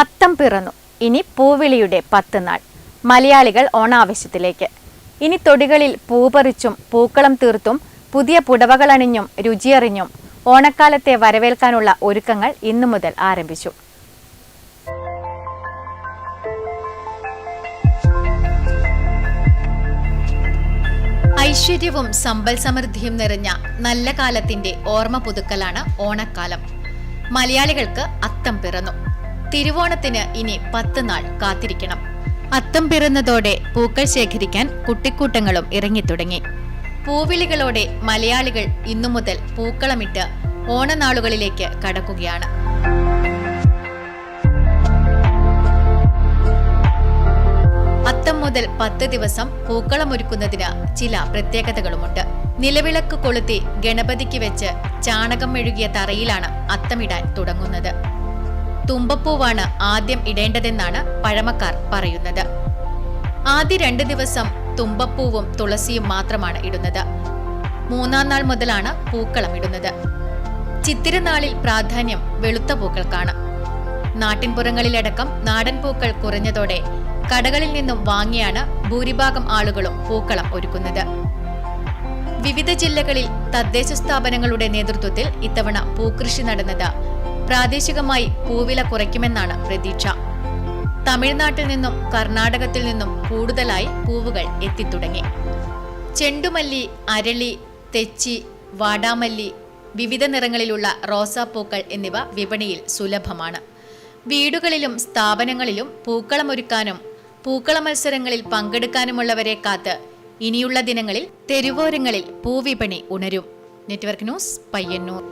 അത്തം പിറന്നു. ഇനി പൂവിളിയുടെ പത്ത് നാൾ. മലയാളികൾ ഓണാവശ്യത്തിലേക്ക്. ഇനി തൊടികളിൽ പൂപറിച്ചും പൂക്കളം തീർത്തും പുതിയ പുടവകളണിഞ്ഞും രുചിയറിഞ്ഞും ഓണക്കാലത്തെ വരവേൽക്കാനുള്ള ഒരുക്കങ്ങൾ ഇന്നു മുതൽ ആരംഭിച്ചു. ഐശ്വര്യവും സമ്പൽ സമൃദ്ധിയും നിറഞ്ഞ നല്ല കാലത്തിന്റെ ഓർമ്മ പുതുക്കലാണ് ഓണക്കാലം. മലയാളികൾക്ക് അത്തം പിറന്നു. തിരുവോണത്തിന് ഇനി പത്ത് നാൾ കാത്തിരിക്കണം. അത്തം പിറന്നതോടെ പൂക്കൾ ശേഖരിക്കാൻ കുട്ടിക്കൂട്ടങ്ങളും ഇറങ്ങിത്തുടങ്ങി. പൂവിളികളോടെ മലയാളികൾ ഇന്നു മുതൽ പൂക്കളമിട്ട് ഓണനാളുകളിലേക്ക് കടക്കുകയാണ്. അത്തം മുതൽ പത്ത് ദിവസം പൂക്കളമൊരുക്കുന്നതിന് ചില പ്രത്യേകതകളുമുണ്ട്. നിലവിളക്ക് കൊളുത്തി ഗണപതിക്ക് വെച്ച് ചാണകം മെഴുകിയ തറയിലാണ് അത്തമിടാൻ തുടങ്ങുന്നത്. തുമ്പപ്പൂവാണ് ആദ്യം ഇടേണ്ടതെന്നാണ് പഴമക്കാർ പറയുന്നത്. ആദ്യ രണ്ട് ദിവസം തുമ്പപ്പൂവും തുളസിയും മാത്രമാണ് ഇടുന്നത്. മൂന്നാം നാൾ മുതലാണ് പൂക്കളം ഇടുന്നത്. ചിത്തിരനാളിൽ പ്രാധാന്യം വെളുത്ത പൂക്കൾക്കാണ്. നാട്ടിൻപുറങ്ങളിലടക്കം നാടൻ പൂക്കൾ കുറഞ്ഞതോടെ കടകളിൽ നിന്നും വാങ്ങിയാണ് ഭൂരിഭാഗം ആളുകളും പൂക്കളം ഒരുക്കുന്നത്. വിവിധ ജില്ലകളിൽ തദ്ദേശ സ്ഥാപനങ്ങളുടെ നേതൃത്വത്തിൽ ഇത്തവണ പൂക്കൃഷി നടന്നത് പ്രാദേശികമായി പൂവില കുറയ്ക്കുമെന്നാണ് പ്രതീക്ഷ. തമിഴ്നാട്ടിൽ നിന്നും കർണാടകത്തിൽ നിന്നും കൂടുതലായി പൂവുകൾ എത്തിത്തുടങ്ങി. ചെണ്ടുമല്ലി അരളി തെച്ചി വാടാമല്ലി വിവിധ നിറങ്ങളിലുള്ള റോസാപ്പൂക്കൾ എന്നിവ വിപണിയിൽ സുലഭമാണ്. വീടുകളിലും സ്ഥാപനങ്ങളിലും പൂക്കളമൊരുക്കാനും പൂക്കള മത്സരങ്ങളിൽ പങ്കെടുക്കാനുമുള്ളവരെ കാത്ത് ഇനിയുള്ള ദിനങ്ങളിൽ തെരുവോരങ്ങളിൽ പൂവിപണി ഉണരും. Network news Payyannur.